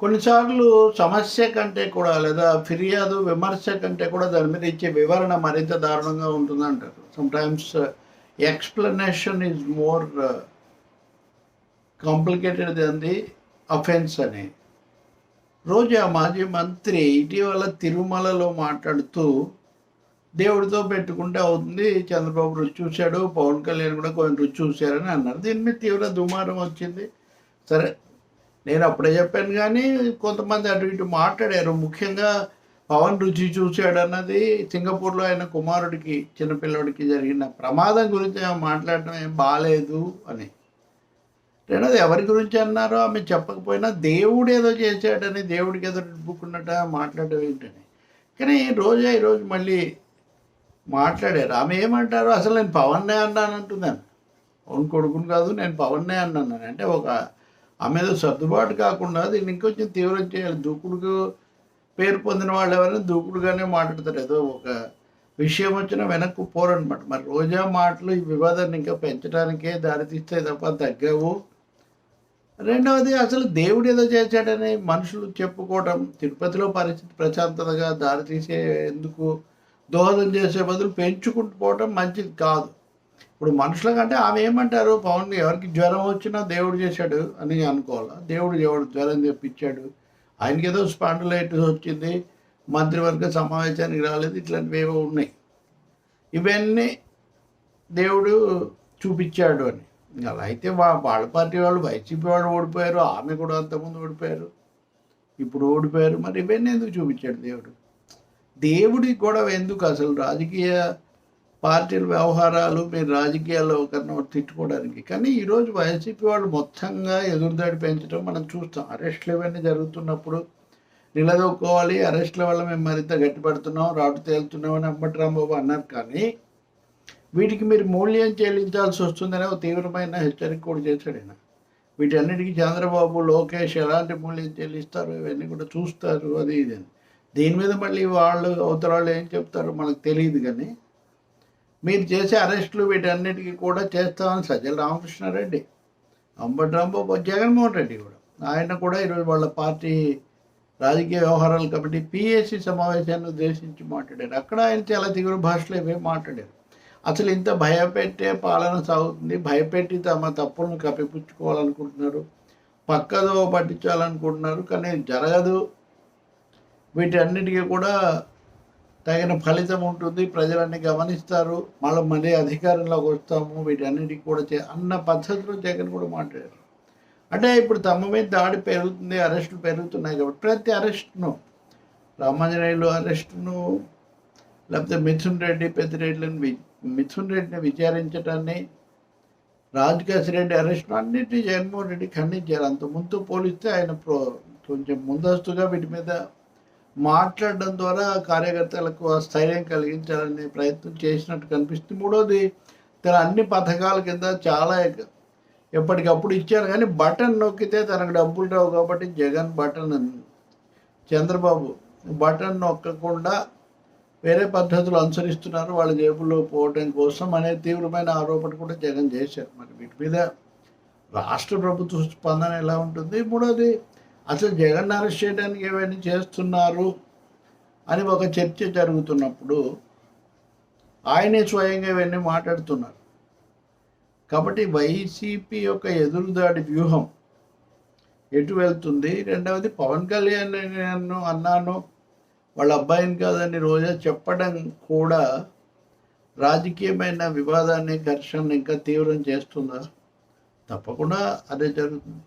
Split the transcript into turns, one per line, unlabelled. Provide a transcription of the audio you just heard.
కొన్నిసార్లు సమస్య కంటే కూడా లేదా ఫిర్యాదు విమర్శ కంటే కూడా దాని మీద ఇచ్చే వివరణ మరింత దారుణంగా ఉంటుంది అంటారు sometimes explanation is more complicated than the offence అని. రోజు ఆ మాజీ మంత్రి ఇటీవల తిరుమలలో మాట్లాడుతూ దేవుడితో పెట్టుకుంటే అవుతుంది చంద్రబాబు రుచి చూశాడు పవన్ కళ్యాణ్ కూడా కొంచెం రుచి చూశారని అన్నారు. దీని మీద తీవ్ర దుమారం వచ్చింది. సరే నేను అప్పుడే చెప్పాను కానీ కొంతమంది అటు ఇటు మాట్లాడారు. ముఖ్యంగా పవన్ రుచి చూశాడు అన్నది సింగపూర్లో ఆయన కుమారుడికి చిన్నపిల్లడికి జరిగిన ప్రమాదం గురించి ఆమె మాట్లాడటం ఏం బాగాలేదు అని. రెండోది ఎవరి గురించి అన్నారో ఆమె చెప్పకపోయినా దేవుడు ఏదో చేశాడని దేవుడికి ఏదో నింపుకున్నట్ట మాట్లాడడం ఏంటని. కానీ రోజే ఈరోజు మళ్ళీ మాట్లాడారు. ఆమె ఏమంటారు? అసలు నేను పవన్నే అన్నాను అంటున్నాను పవన్ కొడుకుని కాదు నేను పవన్నే అన్నాను అంటే ఒక ఆ మీద సర్దుబాటు కాకుండా దీన్ని ఇంకొంచెం తీవ్రం చేయాలి. దూకుడుకు పేరు పొందిన వాళ్ళు ఎవరైనా దూకుడుగానే మాట్లాడతారు. ఏదో ఒక విషయం వచ్చిన వెనక్కు పోరనమాట మరి రోజా మాటలు ఈ వివాదాన్ని ఇంకా పెంచడానికే దారితీస్తే తప్ప తగ్గవు. రెండవది అసలు దేవుడు ఏదో చేశాడని మనుషులు చెప్పుకోవడం తిరుపతిలో పరిస్థితి ప్రశాంతతగా దారితీసే ఎందుకు దోహదం చేసే బదులు పెంచుకుంటూ పోవడం మంచిది కాదు. ఇప్పుడు మనుషుల కంటే ఆమె ఏమంటారు? పవన్ ఎవరికి జ్వరం వచ్చినా దేవుడు చేశాడు అని అనుకోవాలా? దేవుడు ఎవడు జ్వరం తెప్పించాడు? ఆయనకి ఏదో స్పాండులైటిస్ వచ్చింది మంత్రివర్గ సమావేశానికి రాలేదు ఇట్లాంటివి ఏవో ఉన్నాయి. ఇవన్నీ దేవుడు చూపించాడు అని. అలా అయితే వాళ్ళ పార్టీ వాళ్ళు వైసీపీ వాళ్ళు ఓడిపోయారు ఆమె కూడా అంతకుముందు ఓడిపోయారు. ఇప్పుడు ఓడిపోయారు. మరి ఇవన్నీ ఎందుకు చూపించాడు దేవుడు? దేవుడికి కూడా ఎందుకు అసలు? రాజకీయ పార్టీల వ్యవహారాలు మీరు రాజకీయాల్లో ఒకరిని తిట్టుకోవడానికి. కానీ ఈరోజు వైసీపీ వాళ్ళు మొత్తంగా ఎదురుదాడి పెంచడం మనం చూస్తాం. అరెస్టులు ఇవన్నీ జరుగుతున్నప్పుడు నిలదొక్కోవాలి. అరెస్టుల వల్ల మేము మరింత గట్టిపడుతున్నాం రాటు తేలుతున్నామని అంబటి రాంబాబు అన్నారు. కానీ వీటికి మీరు మూల్యం చెల్లించాల్సి వస్తుందనే ఒక తీవ్రమైన హెచ్చరిక కూడా చేశాడు ఆయన. వీటన్నిటికీ చంద్రబాబు లోకేష్ ఎలాంటి మూల్యం చెల్లిస్తారు ఇవన్నీ కూడా చూస్తారు. అది ఇది అని. దీని మీద మళ్ళీ వాళ్ళు అవతల వాళ్ళు ఏం చెప్తారో మనకు తెలియదు కానీ మీరు చేసే అరెస్టులు వీటన్నిటికీ కూడా చేస్తామని సజ్జల రామకృష్ణారెడ్డి. అంబటి జగన్మోహన్ రెడ్డి కూడా. ఆయన కూడా ఈరోజు వాళ్ళ పార్టీ రాజకీయ వ్యవహారాల కమిటీ పిఎస్సి సమావేశాన్ని ఉద్దేశించి మాట్లాడారు. అక్కడ ఆయన చాలా తీవ్ర భాషలో ఇవే మాట్లాడారు. అసలు ఇంత భయపెట్టే పాలన సాగుతుంది. భయపెట్టి తమ తప్పులను కప్పిపుచ్చుకోవాలనుకుంటున్నారు. పక్కదో పట్టించాలనుకుంటున్నారు. కానీ జరగదు. వీటన్నిటికీ కూడా తగిన ఫలితం ఉంటుంది ప్రజలన్నీ గమనిస్తారు మళ్ళీ మళ్ళీ అధికారంలోకి వస్తాము వీటన్నిటికి కూడా చే అన్న పద్ధతిలో జగన్ కూడా మాట్లాడారు. అంటే ఇప్పుడు తమ మీద దాడి పెరుగుతుంది అరెస్టులు పెరుగుతున్నాయి కాబట్టి ప్రతి అరెస్ట్ను రామాంజనేయులు అరెస్టును లేకపోతే మిథున్ రెడ్డి పెద్దిరెడ్డిని మిథున్ రెడ్డిని విచారించడాన్ని రాజకేశ్ రెడ్డి అరెస్ట్ అన్నింటినీ జగన్మోహన్ రెడ్డి ఖండించారు. అంత ముందు పోలిస్తే ఆయన ప్రో కొంచెం ముందస్తుగా వీటి మీద మాట్లాడడం ద్వారా కార్యకర్తలకు ఆ స్థైర్యం కలిగించాలనే ప్రయత్నం చేసినట్టు కనిపిస్తుంది. మూడోది తన అన్ని పథకాల కింద చాలా ఎప్పటికప్పుడు ఇచ్చారు. కానీ బటన్ నొక్కితే తనకు డబ్బులు రావు కాబట్టి జగన్ బటన్ చంద్రబాబు బటన్ నొక్కకుండా వేరే పద్ధతులు అనుసరిస్తున్నారు. వాళ్ళ జేబుల్లో పోవడం కోసం అనే తీవ్రమైన ఆరోపణ కూడా జగన్ చేశారు. మరి వీటి మీద రాష్ట్ర ప్రభుత్వ స్పందన ఎలా ఉంటుంది? మూడోది అసలు జగన్ అరెస్ట్ చేయడానికి ఏమైనా చేస్తున్నారు అని ఒక చర్చ జరుగుతున్నప్పుడు ఆయనే స్వయంగా ఇవన్నీ మాట్లాడుతున్నారు. కాబట్టి వైసీపీ యొక్క ఎదురుదాడి వ్యూహం ఎటు వెళ్తుంది? రెండవది పవన్ కళ్యాణ్ నేను అన్నాను వాళ్ళ అబ్బాయిని కాదని రోజా చెప్పడం కూడా రాజకీయమైన వివాదాన్ని ఘర్షణను ఇంకా తీవ్రం చేస్తుందా? తప్పకుండా అదే జరుగుతుంది.